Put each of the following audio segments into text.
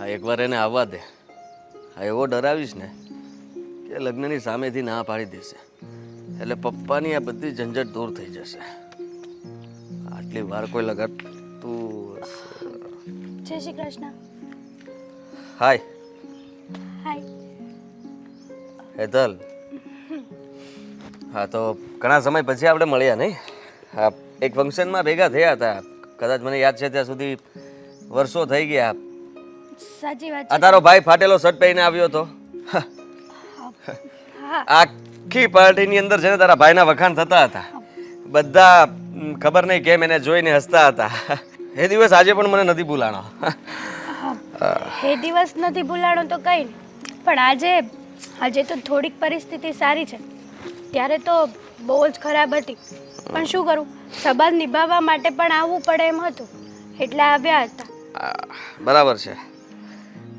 હા એકવાર એને આવવા દે. હા એવો ડરાવીશ ને કે લગ્નની સામેથી ના પાડી દેશે. એટલે પપ્પાની આ બધી ઝંઝટ દૂર થઈ જશે. આટલી વાર કોઈ લગન તું જય શ્રી કૃષ્ણ. હાય. હાય. હેતલ. હા તો ઘણા સમય પછી આપણે મળ્યા નહીં? હા એક ફંક્શનમાં ભેગા થયા હતા. કદાચ મને યાદ છે ત્યાં સુધી વર્ષો થઈ ગયા. સાચી વાત આ તારો ભાઈ ફાટેલો શર્ટ પહેરીને આવ્યો હતો. આખી પાર્ટીની અંદર છે ને તારા ભાઈના વખાણ થતા હતા. બધા ખબર નહીં કેમ એને જોઈને હસતા હતા. એ દિવસ આજે પણ મને નથી ભૂલાણો. એ દિવસ નથી ભૂલાણો તો કંઈ પણ આજે આજે તો થોડીક પરિસ્થિતિ સારી છે. ત્યારે તો બહુ જ ખરાબ હતી. પણ શું કરું? સંબંધ નિભાવવા માટે પણ આવવું પડે એમ હતું. એટલે આવ્યા હતા. બરાબર છે.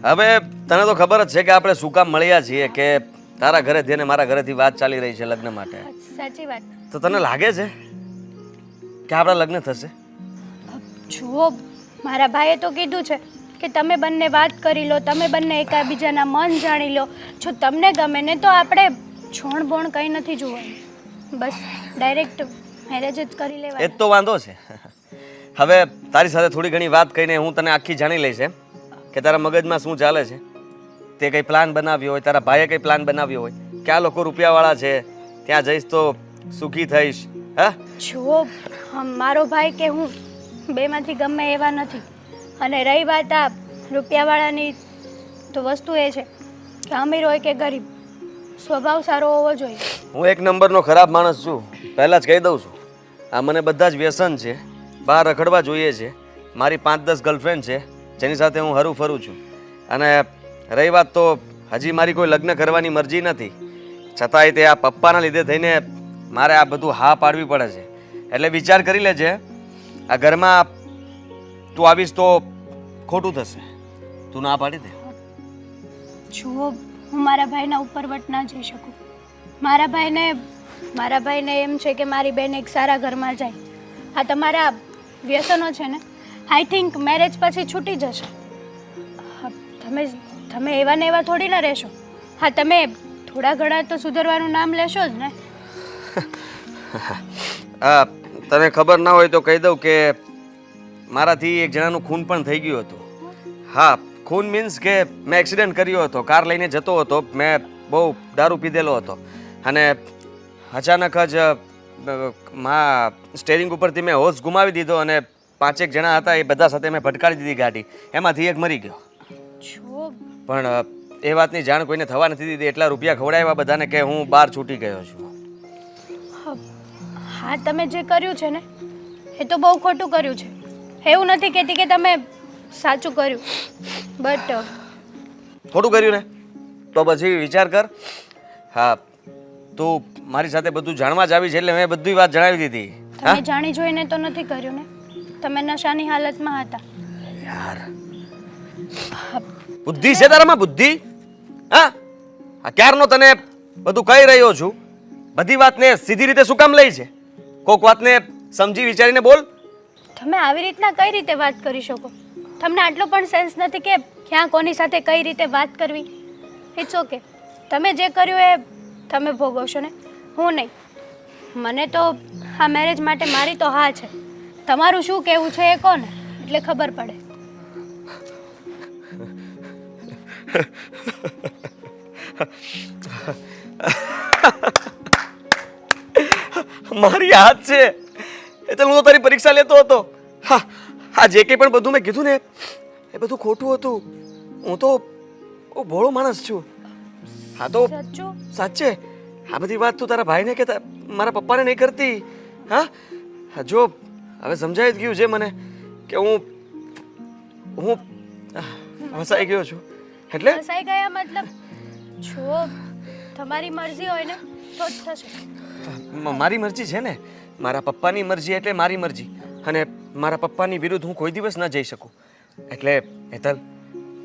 હવે તને તો ખબર જ છે કે આપણે શું કામ મળ્યા છીએ કે તારા ઘરે અને મારા ઘરેથી વાત ચાલી રહી છે લગ્ન માટે. સાચી વાત. તો તને લાગે છે કે આપણા લગ્ન થશે? જુઓ મારા ભાઈએ તો કીધું છે કે તમે બંને વાત કરી લો તમે બંને એકાબીજાના મન જાણી લો. જો તમને ગમે ને તો આપણે છોણ બોણ કંઈ નથી જોવાનું. બસ ડાયરેક્ટ મેરેજ જ કરી લેવા એ તો વાંધો છે. હવે તારી સાથે થોડી ઘણી વાત કહીને હું તને આખી જાણી લઈશ એમ. કે તારા મગજમાં શું ચાલે છે? તે કંઈ પ્લાન બનાવ્યો હોય તારા ભાઈએ કંઈ પ્લાન બનાવ્યો હોય કે આ લોકો રૂપિયાવાળા છે ત્યાં જઈશ તો સુખી થઈશ હા? જુઓ મારો ભાઈ કે હું બેમાંથી ગમે એવા નથી. અને રહી વાત આ રૂપિયાવાળાની તો વસ્તુ એ છે કે અમીર હોય કે ગરીબ સ્વભાવ સારો હોવો જોઈએ. હું એક નંબરનો ખરાબ માણસ છું પહેલાં જ કહી દઉં છું. આ મને બધા જ વ્યસન છે બહાર રખડવા જોઈએ છે. મારી પાંચ દસ ગર્લફ્રેન્ડ છે જેની સાથે હું હરું ફરું છું. અને રહી વાત તો હજી મારી કોઈ લગ્ન કરવાની મરજી નથી. છતાંય તે આ પપ્પાના લીધે થઈને મારે આ બધું હા પાડવી પડે છે. એટલે વિચાર કરી લેજે, આ ઘરમાં તું આવીશ તો ખોટું થશે. તું ના પાડી દે. જુઓ, હું મારા ભાઈના ઉપરવટ ના જઈ શકું. મારા ભાઈને મારા ભાઈને એમ છે કે મારી બેન એક સારા ઘરમાં જાય. આ તમારા વ્યસનો છે ને? આઈ થિંક મેરેજ પછી છૂટી જશે. તમે તમે એવા ને એવા થોડી ના રહેશો. હા, તમે થોડા ઘણા તો સુધરવાનું નામ લેશો જ ને. તને ખબર ના હોય તો કહી દઉં કે મારાથી એક જણાનું ખૂન પણ થઈ ગયું હતું. હા, ખૂન મીન્સ કે મેં એક્સિડન્ટ કર્યો હતો, કાર લઈને જતો હતો, મેં બહુ દારૂ પીધેલો હતો. અને અચાનક જ મા સ્ટેરિંગ ઉપરથી મેં હોશ ગુમાવી દીધો અને પાંચેક જણા હતા એ બધા સાથે મેં ભટકાડી દીધી ગાડી. એમાંથી એક મરી ગયો. જો. પણ એ વાતની જાણ કોઈને થવા નથી દીધી એટલા રૂપિયા ખવડાવ્યા બધાને કે હું બહાર છૂટી ગયો છું. હા, તમે જે કર્યું છે ને એ તો બહુ ખોટું કર્યું છે. એવું નથી કહેતી કે તમે સાચું કર્યું. બટ ખોટું કર્યું ને? તો પછી વિચાર કર. હા તું મારી સાથે બધું જાણવા જ આવી છે એટલે મેં બધી વાત જણાવી દીધી. તમે જાણી જોઈને તો નથી કર્યું ને? તમે નશાની હાલતમાં હતા. યાર. બુદ્ધિ છે તારામાં બુદ્ધિ? હા? આ ક્યારનો તને બધું કહી રહ્યો છું? બધી વાતને સીધી રીતે શું કામ લઈ છે? કોક વાતને સમજી વિચારીને બોલ. તમે આવી રીતના કઈ રીતે વાત કરી શકો? તમને આટલો પણ સેન્સ નથી કે ક્યાં કોની સાથે કઈ રીતે વાત કરવી. ઇટ્સ ઓકે તમે જે કર્યું એ તમે ભોગવશો ને? હું નહીં. મને તો આ મેરેજ માટે મારી તો હા છે. તમારું શું કહેવું છે એ કોને? એટલે ખબર પડે. મારી હાથ છે. એ તો હું તો તારી પરીક્ષા લેતો હતો. હા આ જે કંઈ પણ બધું મેં કીધું ને એ બધું ખોટું હતું. હું તો બહુ ભોળો માણસ છું. હા તો સાચે? આ બધી વાત તું તારા ભાઈને કે મારા પપ્પાને નહીં કરતી? હા? હા, જો હવે સમજાઈ જ ગયું છે મને કે હું હું ફસાઈ ગયો છું. એટલે? ફસાઈ ગયા મતલબ જો તમારી મરજી હોય ને તો જ થશે. મારી મરજી છે ને? મારા પપ્પાની મરજી એટલે મારી મરજી. અને મારા પપ્પાની વિરુદ્ધ હું કોઈ દિવસ ન જઈ શકું. એટલે હેતલ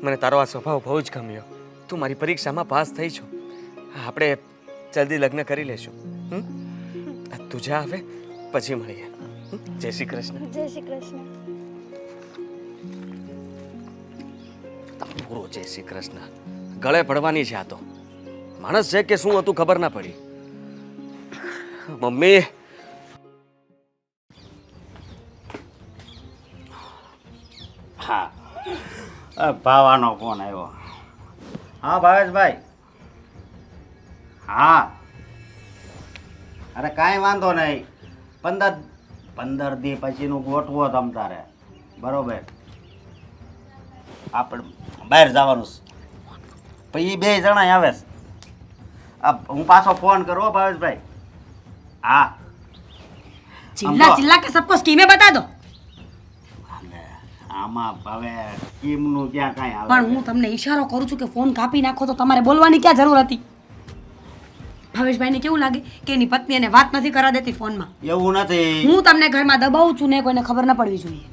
મને તારો આ સ્વભાવ બહુ જ ગમ્યો. તું મારી પરીક્ષામાં પાસ થઈ છો. આપણે જલ્દી લગ્ન કરી લેશું? તું જા હવે પછી મળીએ? જય શ્રી કૃષ્ણ. જય શ્રી કૃષ્ણ. પૂરો જય શ્રી કૃષ્ણ. ગળે પડવાની છે આ તો. માણસ છે કે શું હતું ખબર ના પડી. મમ્મી. હા. ભાવાનો ફોન આવ્યો. હા ભાવેશભાઈ. હા. અરે કાંઈ વાંધો નહીં. પંદર પંદર દી પછીનું ગોઠવો તમ તારે. બરોબર? આપણે બહાર જવાનું પછી એ બે જણા આવે હું પાછો ફોન કરો ભાવેશભાઈ. હા. ચિલ્લા ચિલ્લા કે સબકો સ્કીમે બતા દો. આમાં હવે સ્કીમનું ક્યાં કાંઈ આવે? પણ હું તમને ઈશારો કરું છું કે ફોન કાપી નાખો તો તમારે બોલવાની ક્યાં જરૂર હતી? ભાવેશભાઈને કેવું લાગે કે એની પત્ની એને વાત નથી કરવા દેતી ફોનમાં? એવું નથી. હું તમને ઘરમાં દબાવું છું ને કોઈને ખબર ન પડવી જોઈએ.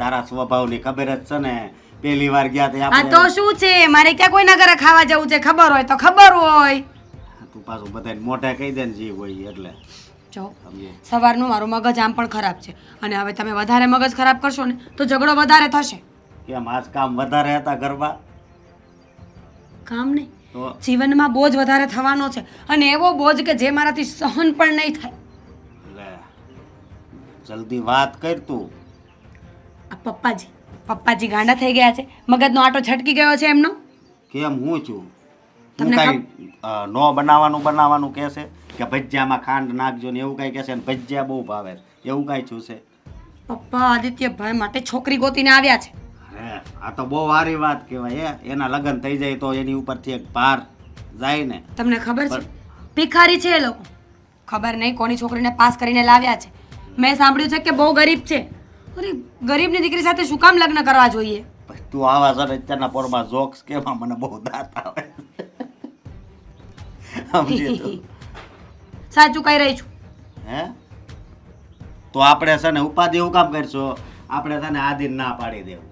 તારા સ્વભાવની ખબર જ છે ને. પહેલી વાર ગયા તે આ તો શું છે? મારે ક્યાં કોઈના ઘરે ખાવા જવું છે? ખબર હોય તો ખબર હોય. તું પાછું બધાને મોટા કહી દે ને જીવ હોય એટલે. જો સવારનું મારું મગજ આમ પણ ખરાબ છે. અને હવે તમે વધારે મગજ ખરાબ કરશો ને તો ઝઘડો વધારે થશે. કેમ? આજ કામ વધારે હતા ઘરમાં? કામ નહીં. જીવનમાં બોજ વધારે થવાનો છે. અને એવો બોજ કે જે મારાથી સહન પણ નહીં થાય. જલ્દી વાત કર તું. આ પપ્પાજી પપ્પાજી ગાંડા થઈ ગયા છે. મગજનો આટો છટકી ગયો છે એમનો. કેમ હું છું? તમને કઈ નો બનાવવાનું બનાવવાનું કહેશે કે ભજીયામાં ખાંડ નાખજો ને એવું કાંઈ કહેશે ને ભજીયા બહુ ભાવે એવું કાંઈ છું છે? પપ્પા આદિત્યભાઈ માટે છોકરી ગોતીને આવ્યા છે. આ તો બહુ સારી વાત કહેવાય હે. એના લગ્ન થઈ જાય તો એની ઉપરથી એક ભાર જાય ને. તમને ખબર છે? ભિખારી છે એ લોકો. ખબર નહીં કોની છોકરીને પાસ કરીને લાવ્યા છે. મેં સાંભળ્યું છે કે બહુ ગરીબ છે. અરે ગરીબની દીકરી સાથે શું કામ લગ્ન કરવા જોઈએ? તું આવા સર અત્યારના પોરમાં જોક્સ કેવા મને બહુ દાંત આવે સાચું કહી રહી છું. હે? તો આપણે છે ને ઉપાધિ એવું કામ કરશો? આપણે છે ને આદિન ના પાડી દેવું.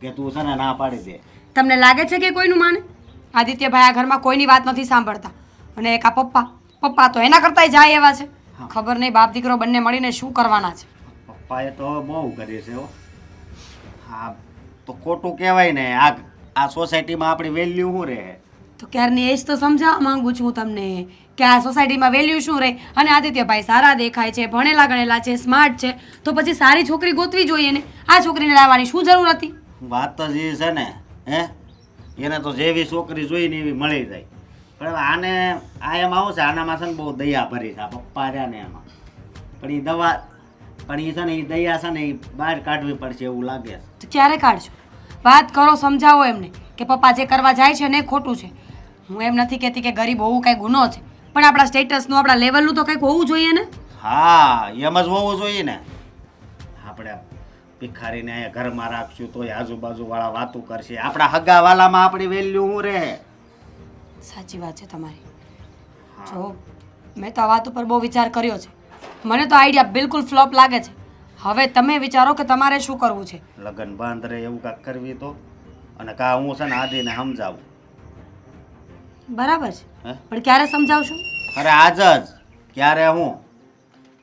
કે તું છે ને ના પાડી દે. તમને લાગે છે કે કોઈનું માને? આદિત્યભાઈ આ ઘરમાં કોઈની વાત નથી સાંભળતા. અને એક આ પપ્પા. પપ્પા તો એના કરતાંય જાય એવા છે. ખબર નહીં બાપ દીકરો બંને મળીને શું કરવાના છે. પપ્પાએ તો બહુ કરી છે હા. તો ખોટું કહેવાય ને. આ આ સોસાયટીમાં આપણી વેલ્યુ શું રહે? તો ક્યારની એજ તો સમજાવવા માંગુ છું તમને કે આ સોસાયટીમાં વેલ્યુ શું રહે? અને આદિત્યભાઈ સારા દેખાય છે ભણેલા ગણેલા છે સ્માર્ટ છે. તો પછી સારી છોકરી ગોતવી જોઈએ ને? આ છોકરીને લાવવાની શું જરૂર હતી? વાત જ એ છે ને હે? એને તો જેવી છોકરી જોઈ ને એવી મળી જાય. પણ આને આ એમ આવું છે આનામાં છે ને બહુ દયા ભરી છે આ પપ્પા રહ્યા ને એમાં. પણ એ દવા પણ એ છે ને એ દયા છે ને એ બહાર કાઢવી પડશે એવું લાગે છે. ક્યારે કાઢજો વાત કરો સમજાવો એમને કે પપ્પા જે કરવા જાય છે ને એ ખોટું છે. હું એમ નથી કહેતી કે ગરીબ હોવું કાંઈ ગુનો છે પણ આપણા સ્ટેટસનું આપણા લેવલનું તો કંઈક હોવું જોઈએ ને? હા એમ જ હોવું જોઈએ ને. આપણે ભિખારીને અહીંયા ઘરમાં રાખશું તોય આજુબાજુવાળા વાતો કરશે. આપણા હગાવાલામાં આપણી વેલ્યુ હું રહે? સાચી વાત છે તમારી. જો મેં તો આ વાત ઉપર બહુ વિચાર કર્યો છે. મને તો આઈડિયા બિલકુલ ફ્લોપ લાગે છે. હવે તમે વિચારો કે તમારે શું કરવું છે? લગ્ન બાંધ રહે એવું કાંઈક કરવી તો? અને કા હું છે ને આદિને સમજાવું. બરાબર છે. પણ ક્યારે સમજાવશો? અરે આજ જ. ક્યારે હું?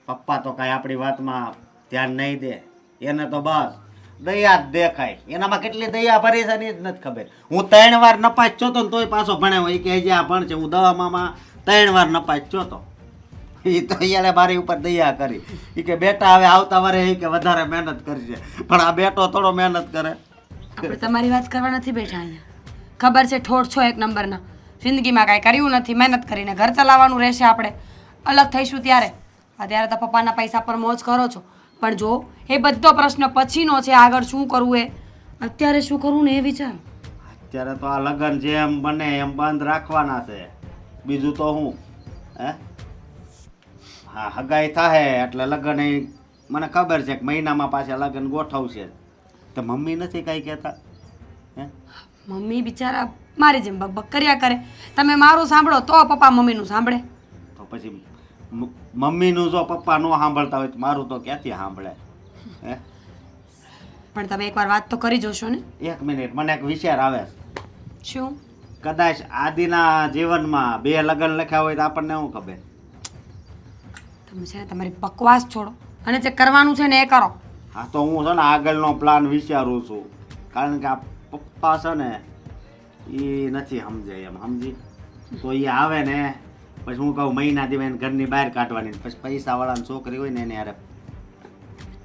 પપ્પા તો કાંઈ આપણી વાતમાં ધ્યાન નહીં દે. એને તો બસ. દયા જ દેખાય. એનામાં કેટલી દયા ભરી છે ને જ નથી ખબર. હું ત્રણ વાર નપાસ છો તો તોય પાછો ભણે એ કે જે આ ભણ છે. હું દવામાં ત્રણ વાર નપાસ છો તો. એ તો એને મારી ઉપર દયા કરી. એ કે, બેટા, હવે આવતા વારે એ કે વધારે મહેનત કરશે પણ આ બેટો થોડો મહેનત કરે. તમારી વાત કરવા નથી બેઠા અહીંયા. ખબર છે ઠોઠ છો એક નંબરના. જિંદગીમાં કાંઈ કર્યું નથી. મહેનત કરીને ઘર ચલાવવાનું રહેશે આપણે. અલગ થઈશું ત્યારે. અત્યારે તો પપ્પાના પૈસા પર મોજ કરો છો. પણ જો એ બધો પ્રશ્ન પછીનો છે આગળ શું કરવું એ? અત્યારે શું કરવું ને એ વિચાર. અત્યારે તો આ લગ્ન જેમ બને એમ બંધ રાખવાના છે. બીજું તો હું હે? હા હગાઈ થાય એટલે લગ્ન એ મને ખબર છે કે મહિનામાં પાછા લગ્ન ગોઠવશે. તો મમ્મી નથી કાંઈ કહેતા? હે? મમ્મી બિચારા મારી જેમ બકબક કર્યા કરે. તમે મારું સાંભળો તો પપ્પા મમ્મીનું સાંભળે. તો પછી મમ્મીનું જો પપ્પા ન સાંભળતા હોય તો મારું તો ક્યાંથી સાંભળે? હે? પણ તમે એકવાર વાત તો કરી જોશો ને. એક મિનિટ મને એક વિચાર આવે. શું? કદાચ આદિના જીવનમાં બે લગ્ન લખ્યા હોય તો આપણને શું ખબર? તમે છે ને તમારી બકવાસ છોડો. અને જે કરવાનું છે ને એ કરો. હા તો હું છે ને આગળનો પ્લાન વિચારું છું. કારણ કે આ પપ્પા છે ને એ નથી સમજે એમ સમજી? તો એ આવે ને પછી હું કહું મહિના દી એને ઘરની બહાર કાઢવાની. પછી પૈસાવાળાની છોકરી હોય ને એને યાર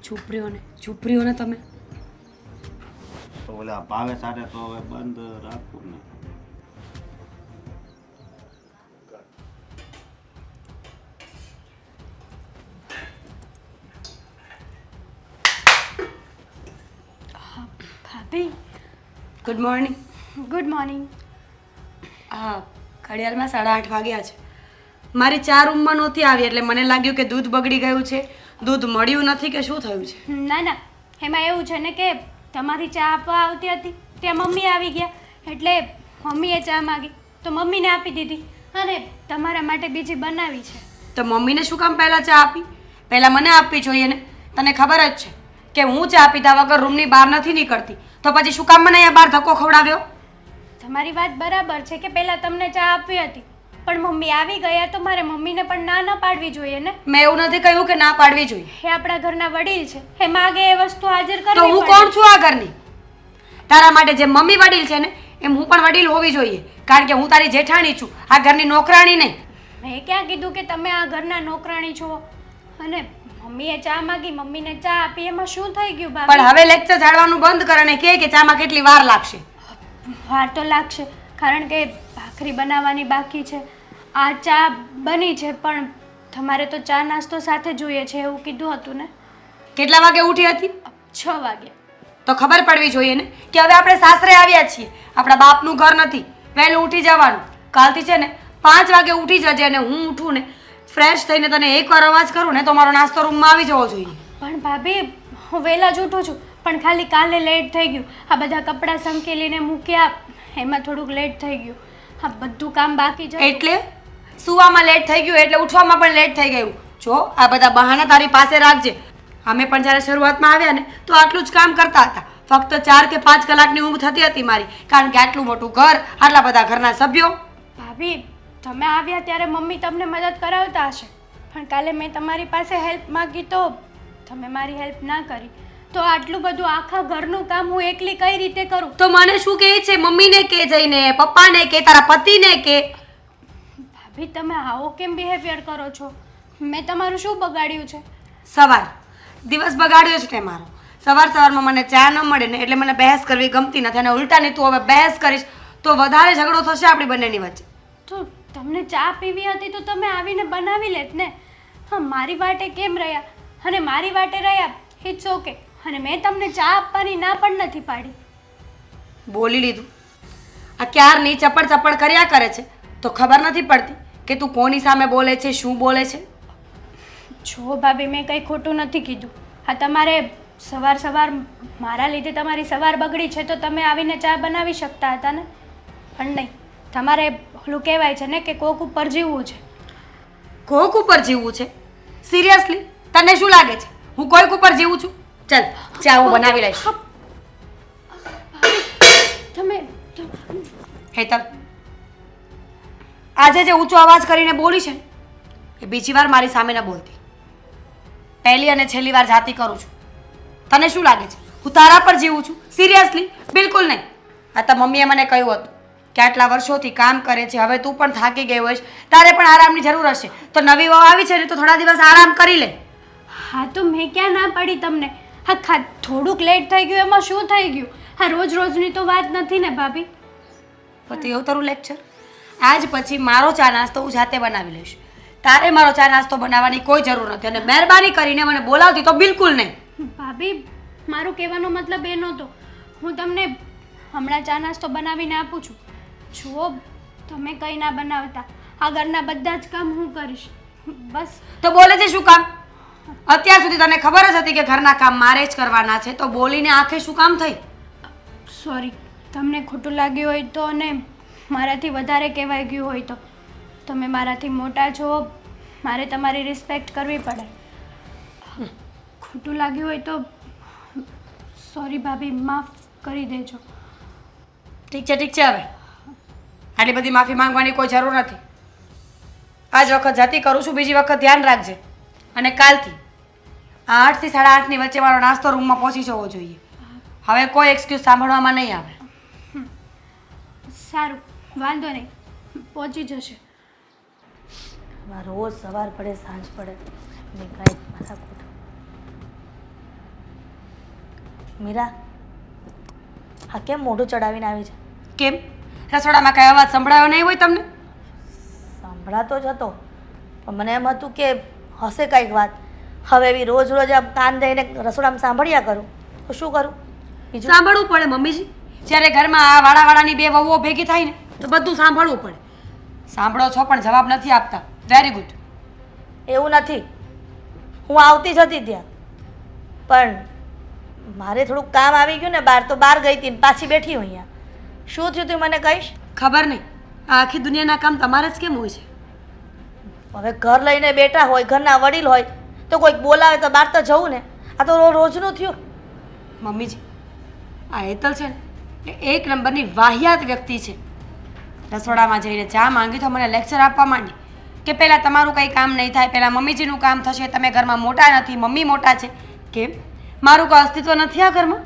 ચૂપ રહ્યો ને ચૂપ રહ્યો ને તમે? તો ઓલા ભાવે સાથે તો હવે બંધ રાખું ને. ભાભી? ગુડ મોર્નિંગ ગુડ મોર્નિંગ હા ઘડિયાળમાં સાડા આઠ વાગ્યા છે. મારી ચા રૂમમાં નહોતી આવી એટલે મને લાગ્યું કે દૂધ બગડી ગયું છે. દૂધ મળ્યું નથી કે શું થયું છે? ના ના. એમાં એવું છે ને કે તમારી ચા આપવા આવતી હતી ત્યાં મમ્મી આવી ગયા. એટલે મમ્મીએ ચા માગી તો મમ્મીને આપી દીધી અને તમારા માટે બીજી બનાવી છે. તો મમ્મીને શું કામ પહેલાં ચા આપી? પહેલાં મને આપવી જોઈએ ને? તને ખબર જ છે કે હું ચા પીધા વગર રૂમની બહાર નથી નીકળતી. તો પછી શું કામ મને અહીંયા બહાર ધક્કો ખવડાવ્યો? તમારી વાત બરાબર છે કે પહેલાં તમને ચા આપવી હતી. પણ મમ્મી આવી ગયા તો મારે મમ્મીને પણ ના ના પાડવી જોઈએ ને? મેં એવું નથી કહ્યું કે ના પાડવી જોઈએ. એ આપણા ઘરના વડીલ છે. એ માગે એ વસ્તુ હાજર તો હું પડે. કોણ છું આ ઘરની? તારા માટે જે મમ્મી વડીલ છે ને એમ હું પણ વડીલ હોવી જોઈએ. કારણ કે હું તારી જેઠાણી છું. આ ઘરની નોકરાણી નહીં. મેં ક્યાં કીધું કે તમે આ ઘરના નોકરાણી છો? અને મમ્મીએ ચા માગી મમ્મીને ચા આપી. એમાં શું થઈ ગયું પણ ભાભી હવે લેક્ચર જાળવાનું બંધ કર અને કહે કે ચામાં કેટલી વાર લાગશે. વાર તો લાગશે કારણ કે ભાખરી બનાવવાની બાકી છે. આ ચા બની છે પણ તમારે તો ચા નાસ્તો સાથે જોઈએ છે એવું કીધું હતું ને? કેટલા વાગે ઉઠી હતી? છ વાગે. તો ખબર પડવી જોઈએ ને કે હવે આપણે સાસરે આવ્યા છીએ. આપણા બાપનું ઘર નથી. વહેલું ઉઠી જવાનું. કાલથી છે ને પાંચ વાગે ઉઠી જજે અને હું ઉઠું ને ફ્રેશ થઈને તને એકવાર અવાજ કરું ને તો મારો નાસ્તો રૂમમાં આવી જવો જોઈએ. પણ ભાભી હું વહેલા જ ઉઠું છું પણ ખાલી કાલે લેટ થઈ ગયું. આ બધા કપડાં સંકેલીને મૂક્યા એમાં થોડુંક લેટ થઈ ગયું. આ બધું કામ બાકી છે એટલે? સુવામાં લેટ થઈ ગયું એટલે ઉઠવામાં પણ લેટ થઈ ગયું. જો આ બધા બહાના તારી પાસે રાખજે. અમે પણ જ્યારે શરૂઆતમાં આવ્યા ને તો આટલું જ કામ કરતા હતા. ફક્ત ચાર કે પાંચ કલાકની ઊંઘ થતી હતી મારી કારણ કે આટલું મોટું ઘર આટલા બધા ઘરના સભ્યો. ભાભી તમે આવ્યા ત્યારે મમ્મી તમને મદદ કરાવતા હશે. પણ કાલે મેં તમારી પાસે હેલ્પ માંગી તો તમે મારી હેલ્પ ના કરી. તો આટલું બધું આખા ઘરનું કામ હું એકલી કઈ રીતે કરું? તો મને શું કહે છે? મમ્મીને કે જઈને પપ્પાને કે તારા પતિને કે? ભાભી તમે આવો કેમ બિહેવિયર કરો છો? મેં તમારું શું બગાડ્યું છે? સવાર. દિવસ બગાડ્યો છે તે મારો. સવાર સવારમાં મને ચા ન મળે ને એટલે મને બહેસ કરવી ગમતી નથી અને ઉલટાની તું હવે બહેસ કરીશ તો વધારે ઝઘડો થશે આપણી બંનેની વચ્ચે. તો તમને ચા પીવી હતી તો તમે આવીને બનાવી લેત ને. હા મારી વાટે કેમ રહ્યા? અને મારી વાટે રહ્યા ઇટ્સ ઓકે અને મેં તમને ચા આપવાની ના પણ નથી પાડી. બોલી લીધું. આ ક્યારની ચપડ ચપડ કર્યા કરે છે તો ખબર નથી પડતી. કે તું કોની સામે બોલે છે શું બોલે છે? જો ભાભી મેં કંઈ ખોટું નથી કીધું. હા તમારે સવાર સવાર મારા લીધે તમારી સવાર બગડી છે તો તમે આવીને ચા બનાવી શકતા હતા ને? પણ નહીં. તમારે ઓલું કહેવાય છે ને કે કોક ઉપર જીવવું છે. કોક ઉપર જીવવું છે? સિરિયસલી તને શું લાગે છે? હું કોઈક ઉપર જીવું છું? ચાલ ચા હું બનાવી લઈશ. તમે હેતલ આજે જે ઊંચો અવાજ કરીને બોલી છે એ બીજી વાર મારી સામે ન બોલતી. પહેલી અને છેલ્લી વાર જાતિ કરું છું. તને શું લાગે છે? હું તારા પર જીવું છું? સિરિયસલી બિલકુલ નહીં. આ તો મમ્મીએ મને કહ્યું હતું કે આટલા વર્ષોથી કામ કરે છે હવે તું પણ થાકી ગઈ હોઈશ. તારે પણ આરામની જરૂર હશે. તો નવી વહુ આવી છે ને તો થોડા દિવસ આરામ કરી લે. હા તો મેં ક્યાં ના પાડી તમને? હા ખા થોડુંક લેટ થઈ ગયું એમાં શું થઈ ગયું? હા રોજ રોજની તો વાત નથી ને ભાભી? પછી એવું તારું લેક્ચર આજ પછી મારો ચા નાસ્તો હું જાતે બનાવી લઈશ. તારે મારો ચા નાસ્તો બનાવવાની કોઈ જરૂર નથી અને મહેરબાની કરીને મને બોલાવતી તો બિલકુલ નહીં. ભાભી મારું કહેવાનો મતલબ એ નહોતો. હું તમને હમણાં ચા નાસ્તો બનાવીને આપું છું. જુઓ તમે કંઈ ના બનાવતા. આ ઘરના બધા જ કામ હું કરીશ. બસ. તો બોલે છે શું કામ? અત્યાર સુધી તને ખબર જ હતી કે ઘરના કામ મારે જ કરવાના છે તો બોલીને આંખે શું કામ થઈ? સોરી તમને ખોટું લાગ્યું હોય તો અને મારાથી વધારે કહેવાય ગયું હોય તો. તમે મારાથી મોટા છો મારે તમારી રિસ્પેક્ટ કરવી પડે. ખોટું લાગ્યું હોય તો સોરી ભાભી માફ કરી દેજો. ઠીક છે ઠીક છે હવે. આટલી બધી માફી માંગવાની કોઈ જરૂર નથી. આજ વખત જતી કરું છું બીજી વખત ધ્યાન રાખજે. અને કાલથી આ આઠથી સાડા આઠની વચ્ચે મારો નાસ્તો રૂમમાં પહોંચી જવો જોઈએ. હવે કોઈ એક્સક્યુઝ સાંભળવામાં નહીં આવે. સારું. વાંધો નહીં. પહોંચી જશે. રોજ સવાર પડે સાંજ પડે. ને કાંઈ માથાકૂટ મીરા હા કેમ મોઢું ચડાવીને આવી છે? કેમ? રસોડામાં કઈ અવાજ સંભળાયો નહીં હોય તમને? સંભળાતો જ હતો પણ મને એમ હતું કે હશે કંઈક વાત. હવે એવી રોજ રોજ આમ કાન દઈને રસોડામાં સાંભળ્યા કરું તો શું કરું? બીજું? સાંભળવું પડે મમ્મીજી. જ્યારે ઘરમાં આ વાળાવાળાની બે વહુઓ ભેગી થાય ને તો બધું સાંભળવું પડે. સાંભળો છો પણ જવાબ નથી આપતા. વેરી ગુડ એવું નથી. હું આવતી જ હતી ત્યાં. પણ મારે થોડુંક કામ આવી ગયું ને બહાર તો બહાર ગઈ હતી ને પાછી બેઠી હું અહીંયા. શું થયું તું મને કહીશ? ખબર નહીં. આ આખી દુનિયાના કામ તમારે જ કેમ હોય છે? હવે ઘર લઈને બેઠા હોય ઘરના વડીલ હોય તો કોઈક બોલાવે તો બહાર તો જવું ને. આ તો રોજનું થયું. મમ્મીજી આ હેતલ છે ને એ એક નંબરની વાહિયાત વ્યક્તિ છે. રસોડામાં જઈને ચા માંગી તો મને લેક્ચર આપવા માંડી કે પહેલાં તમારું કંઈ કામ નહીં થાય પહેલાં મમ્મીજીનું કામ થશે તમે ઘરમાં મોટા નથી મમ્મી મોટા છે. કેમ? મારું કોઈ અસ્તિત્વ નથી આ ઘરમાં?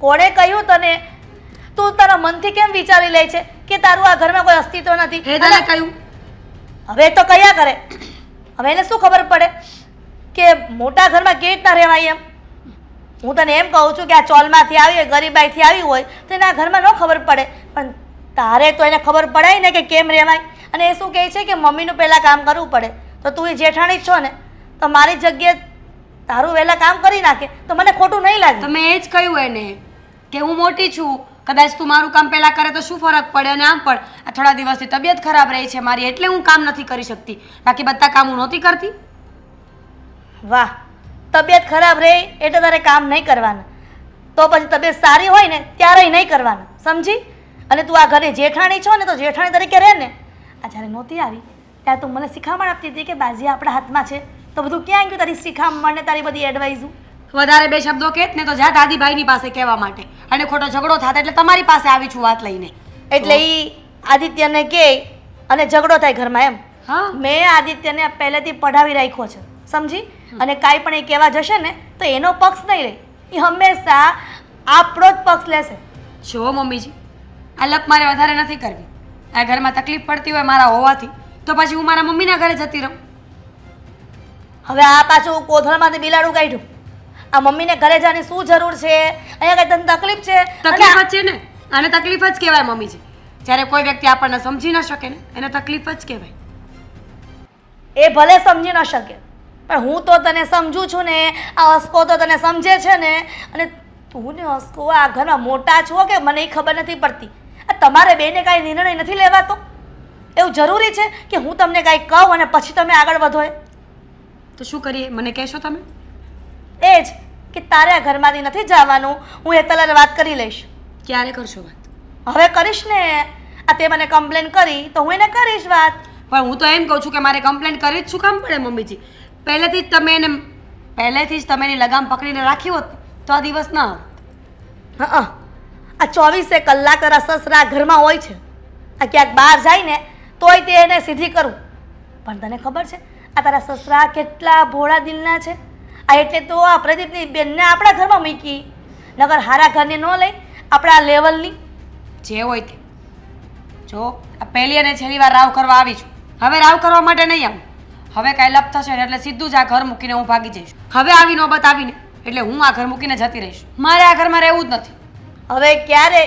કોણે કહ્યું તને? તું તારા મનથી કેમ વિચારી લે છે કે તારું આ ઘરમાં કોઈ અસ્તિત્વ નથી? હેતલે કહ્યું. હવે તો કયા કરે? હવે એને શું ખબર પડે કે મોટા ઘરમાં કેવી રીતના રહેવાય એમ? હું તને એમ કહું છું કે આ ચોલમાંથી આવી હોય ગરીબાઈથી આવી હોય તો એના ઘરમાં ન ખબર પડે. પણ તારે તો એને ખબર પડાય ને કે કેમ રહેવાય અને એ શું કહે છે કે મમ્મીનું પહેલાં કામ કરવું પડે. તો તું એ જેઠાણી જ છો ને તો મારી જગ્યાએ તારું વહેલા કામ કરી નાખે તો મને ખોટું નહીં લાગે. તમે એ જ કહ્યું એને કે હું મોટી છું કદાચ તું મારું કામ પહેલાં કરે તો શું ફરક પડે? અને આમ પણ આ થોડા દિવસથી તબિયત ખરાબ રહી છે મારી એટલે હું કામ નથી કરી શકતી. બાકી બધા કામ હું નહોતી કરતી? વાહ તબિયત ખરાબ રહે એટલે તારે કામ નહીં કરવાના. તો પછી તબિયત સારી હોય ને ત્યારે નહીં કરવાના. સમજી? અને તું આ ઘરે જેઠાણી છો ને તો જેઠાણી તરીકે રહે ને. આ જ્યારે નહોતી આવી ત્યારે તું મને શિખામણ આપતી હતી કે બાજી આપણા હાથમાં છે. તો બધું ક્યાં ગયું તારી શિખામણ ને તારી બધી એડવાઇઝું વધારે બે શબ્દો કહેત ને તો જા દાદીભાઈની પાસે કહેવા માટે. અને ખોટો ઝઘડો થાત એટલે તમારી પાસે આવી છું વાત લઈને. એટલે એ આદિત્યને કે અને ઝઘડો થાય ઘરમાં એમ. હા. મેં આદિત્યને પહેલેથી પઢાવી રાખ્યો છે સમજી? અને કાંઈ પણ એ કહેવા જશે ને તો એનો પક્ષ નહીં રહે. એ હંમેશા આપણો જ પક્ષ લેશે. જો મમ્મીજી આ લપ મારે વધારે નથી કરવી. આ ઘરમાં તકલીફ પડતી હોય મારા હોવાથી તો પછી હું મારા મમ્મીના ઘરે જતી રહું. હવે આ પાછું કોથળમાંથી બિલાડું કાઢ્યું આ મમ્મીને ઘરે જવાની શું જરૂર છે? અહીંયા કઈ તને તકલીફ છે? તકલીફ જ છે ને. આને તકલીફ જ કહેવાય મમ્મીજી જ્યારે કોઈ વ્યક્તિ આપણને સમજી ન શકે ને એને તકલીફ જ કહેવાય. એ ભલે સમજી ન શકે પણ હું તો તને સમજું છું ને આ અસ્કો તો તને સમજે છે ને. અને તું ને અસ્કો આ ઘરમાં મોટા છો કે મને એ ખબર નથી પડતી. આ તમારે બેને કાંઈ નિર્ણય નથી લેવાતો? એવું જરૂરી છે કે હું તમને કાંઈ કહું અને પછી તમે આગળ વધો એ? તો શું કરીએ? મને કહેશો તમે? એ જ કે તારે આ ઘરમાંથી નથી જવાનું હું હેતલાને વાત કરી લઈશ. ક્યારે કરશો વાત? હવે કરીશ ને. આ તે મને કમ્પ્લેન કરી તો હું એને કરીશ વાત. પણ હું તો એમ કહું છું કે મારે કમ્પ્લેન કરી જ શું કામ પડે મમ્મીજી? પહેલેથી જ તમે એને પહેલેથી જ તમે એની લગામ પકડીને રાખી હોત તો આ દિવસ ના આવત. હં. આ ચોવીસે કલાક તારા સસરા ઘરમાં હોય છે. આ ક્યાંક બહાર જાય ને, તોય તે એને સીધી કરું. પણ તને ખબર છે, આ તારા સસરા કેટલા ભોળા દિલના છે? આ એટલે તો આ પ્રદીપની બેનને આપણા ઘરમાં મૂકી. નગર હારા ઘરને ન લઈ, આપણા લેવલની. જે હોય તે. જો, આ પહેલી અને છેલ્લી વાર રાવ કરવા આવી છું. હવે રાવ કરવા માટે નહીં આવું. હવે કાંઈ લપ થશે ને એટલે સીધું જ આ ઘર મૂકીને હું ભાગી જઈશ. હવે આવી નોબત આવીને, એટલે હું આ ઘર મૂકીને જતી રહીશ. મારે આ ઘરમાં રહેવું જ નથી. હવે ક્યારે?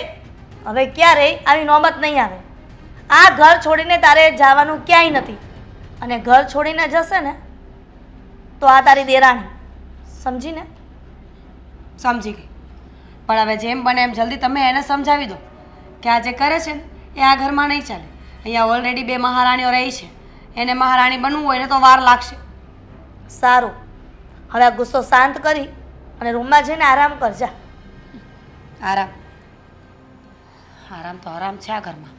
હવે ક્યારેય આવી નોબત નહીં આવે? આ ઘર છોડીને તારે જવાનું ક્યાંય નથી. અને ઘર છોડીને જશે ને તો આ તારી દેરાણી. સમજીને સમજી ગઈ. પણ હવે જેમ બને એમ જલ્દી તમે એને સમજાવી દો કે આ જે કરે છે ને એ આ ઘરમાં નહીં ચાલે. અહીંયા ઓલરેડી બે મહારાણીઓ રહી છે. એને મહારાણી બનવું હોય ને તો વાર લાગશે. સારું. હવે આ ગુસ્સો શાંત કરી અને રૂમમાં જઈને આરામ કર જા. આરામ. આરામ તો આરામ છે આ ઘરમાં.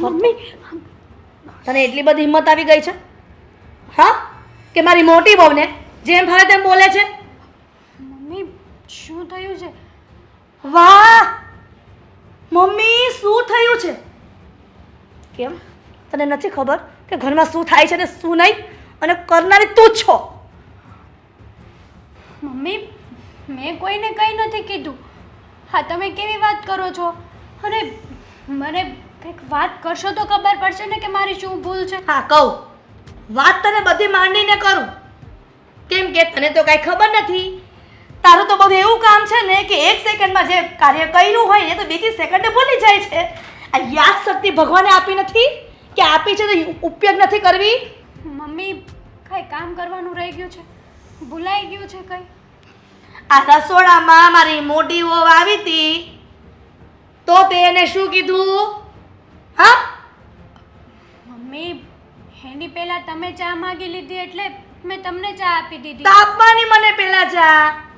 મમ્મી તને એટલી બધી હિંમત આવી ગઈ છે? હા? કે મારી મોટી બહુને જેમ ફાવે તેમ બોલે છે? મમ્મી શું થયું છે? વાહ! મમ્મી શું થયું છે? કેમ? તને નથી ખબર? કે ઘરમાં શું થાય છે ને શું નહીં? અને કરનારી તું જ છો. મમ્મી મેં કોઈને કંઈ નથી કીધું. હા તમે કેવી વાત કરો છો? અને મને કંઈક વાત કરશો તો ખબર પડશે ને કે મારી શું ભૂલ છે. હા કહું. વાત તને બધી માંડીને કરું. કેમ કે તને તો કાંઈ ખબર નથી. તારું તો બધું એવું કામ છે ને કે એક સેકન્ડમાં જે કાર્ય કર્યું હોય ને તો બીજી સેકન્ડે ભૂલી જાય છે. આ યાદ શક્તિ ભગવાને આપી નથી? કે આપી છે તો ઉપયોગ નથી કરવી? મમ્મી કઈ કામ કરવાનું રહી ગયું છે. ભૂલાઈ ગયું છે કંઈ. આ રસોડામાં મારી મોટી વહુ આવી હતી. તો તે એને શું કીધું? હા? મમ્મી એની પહેલા તમે ચા માગી લીધી એટલે મેં તમને ચા આપી દીધી. તાપવાની મને પહેલા ચા.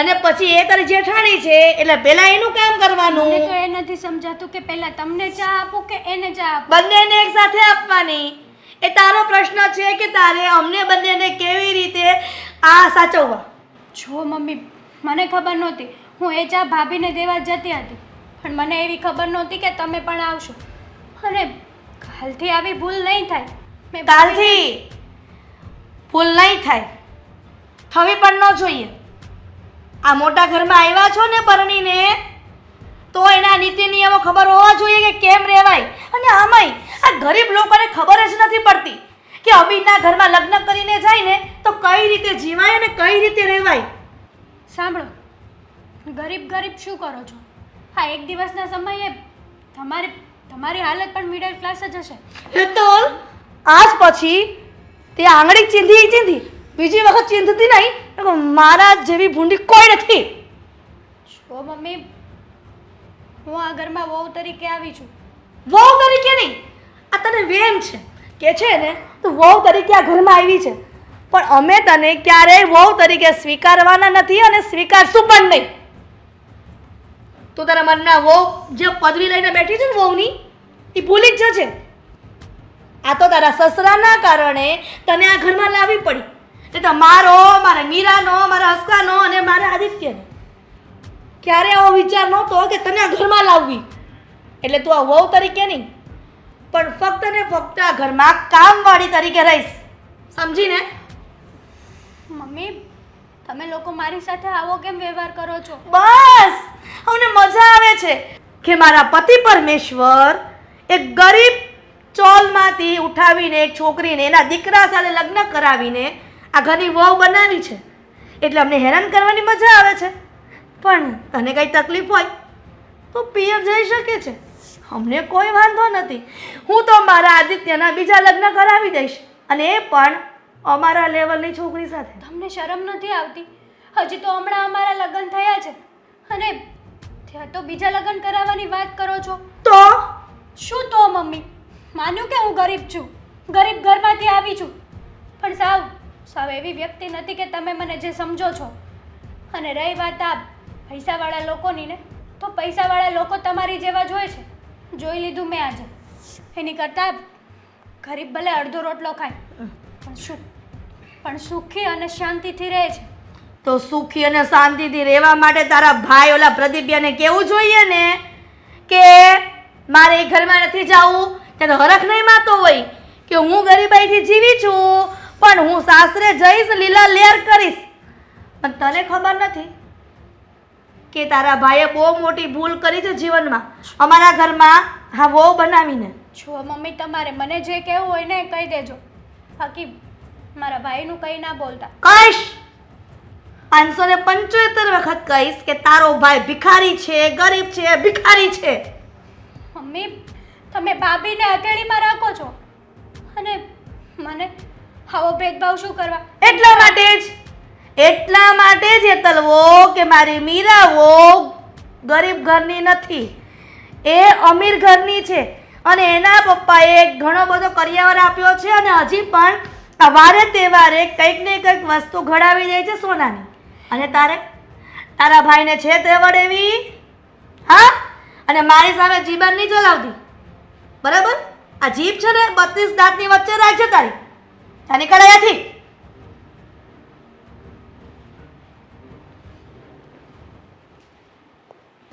અને પછી એ તારી જેઠાણી છે એટલે પેલા એનું કામ મને તો એ નથી સમજાતું કે પહેલાં તમને ચા આપું કે એને ચા આપું? બંનેને એક સાથે આપવાની. એ તારો પ્રશ્ન છે કે તારે અમને બંનેને કેવી રીતે? આ સાચવવા જો મમ્મી મને ખબર નહોતી. હું એ ચા ભાભીને દેવા જતી હતી. પણ મને એવી ખબર નહોતી કે તમે પણ આવશો. અને કાલથી આવી ભૂલ નહીં થાય. કાલથી ભૂલ નહીં થાય. થવી પણ ન જોઈએ. આ મોટા ઘરમાં આવ્યા છો ને પરણીને તો એના નીતિ નિયમો ખબર હોવા જોઈએ કે કેમ રહેવાય? અને આમાંય આ ગરીબ લોકોને ખબર જ નથી પડતી કે અમીરના ઘરમાં લગ્ન કરીને જાય ને તો કઈ રીતે જીવાય અને કઈ રીતે રહેવાય? સાંભળો ગરીબ ગરીબ શું કરો છો? હા એક દિવસના સમયે તમારી તમારી હાલત પણ મિડલ ક્લાસ જ હશે. હેતલ આજ પછી તે આંગળી ચીંધી ચીંધી બીજી વખત ચિંતતી નહીં. મારા જેવી ભૂંડી કોઈ નથી. છો મમ્મી હું આ ઘરમાં વહુ તરીકે આવી છું. વહુ તરીકે નહીં. આ તને વેમ છે. કે છે ને તું વહુ તરીકે આ ઘરમાં આવી છે. પણ અમે તને ક્યારેય વહુ તરીકે સ્વીકારવાના નથી અને સ્વીકારશું પણ નહીં. તો તારા મનના વહુ જે પદવી લઈને બેઠી છે ને વહુની એ ભૂલી જ જશે આ તો તારા સસરાના કારણે તને આ ઘરમાં લાવવી પડી. તે તો મારો મારા મીરાનો મારા હસકાનો અને મારા આદિત્યનો. ક્યારે આવો વિચાર નહોતો કે તને આ ઘરમાં લાવવી? એટલે તું આ વહુ તરીકે નહીં પણ ફક્ત ને ફક્ત આ ઘરમાં કામવાળી તરીકે રહીશ. સમજીને? મમ્મી તમે લોકો મારી સાથે આવો કેમ વ્યવહાર કરો છો? બસ! અમને મજા આવે છે કે મારા પતિ પરમેશ્વર એક ગરીબ ચોલમાંથી ઉઠાવીને એક છોકરીને એના દીકરા સાથે લગ્ન કરાવીને આ ઘરની વહુ બનાવી છે. એટલે અમને હેરાન કરવાની મજા આવે છે. પણ તને કંઈ તકલીફ હોય તો પિયર જઈ શકે છે. અમને કોઈ વાંધો નથી. હું તો મારા આદિત્યના બીજા લગ્ન કરાવી દઈશ. અને એ પણ અમારા લેવલની છોકરી સાથે. તમને શરમ નથી આવતી? હજી તો હમણાં અમારા લગ્ન થયા છે. અને ત્યાં તો બીજા લગ્ન કરાવવાની વાત કરો છો. તો? શું તો મમ્મી? માન્યું કે હું ગરીબ છું. ગરીબ ઘરમાંથી આવી છું. પણ સાવ સાવ એવી વ્યક્તિ નથી કે તમે મને જે સમજો છો. અને રહી વાત આ પૈસાવાળા લોકોની ને, તો પૈસાવાળા લોકો તમારી જેવા જ હોય છે. જોઈ લીધું મેં આજે. એની કરતાં ગરીબ ભલે અડધો રોટલો ખાય, પણ શું? પણ સુખી અને શાંતિથી રહે છે. તો સુખી અને શાંતિથી રહેવા માટે તારા ભાઈ ઓલા પ્રદીપ્યાને કેવું જોઈએ ને? કે મારે ઘરમાં નથી જવું ત્યાં તો હરખ નહીં માતો હોય કે હું ગરીબાઈથી જીવી છું? પણ હું સાસરે જઈશ લીલા લેર કરીશ. પણ તને ખબર નથી કે તારા ભાઈએ બહુ મોટી ભૂલ કરી છે જીવનમાં? અમારા ઘરમાં હા વહુ બનાવીને. જો મમ્મી તમારે મને જે કહેવું હોય ને કહી દેજો. બાકી મારા ભાઈનું કંઈ ના બોલતા. કહીશ. પાંચસો ને પંચોતેર વખત કહીશ કે તારો ભાઈ ભિખારી છે ગરીબ છે ભિખારી છે. મમ્મી તમે ભાભીને હથેળીમાં રાખો છો. અને મને આવો ભેદભાવ શું કરવા? એટલા માટે જ, એટલા માટે જ એ તલવો કે મારી મીરાઓ ગરીબ ઘરની નથી. એ અમીર ઘરની છે અને એના પપ્પાએ ઘણો બધો કરિયાવર આપ્યો છે અને હજી પણ આ વારે તહેવારે કંઈક ને કંઈક વસ્તુ ઘડાવી દે છે સોનાની. અને તારે, તારા ભાઈને છે તે એવી? હા? અને મારી સામે જીબન નહીં ચલાવતી. બરાબર? આ જીભ છે ને બત્રીસ દાંતની વચ્ચે રાખજે તારી. ત્યાં નીકળ અહીંયાથી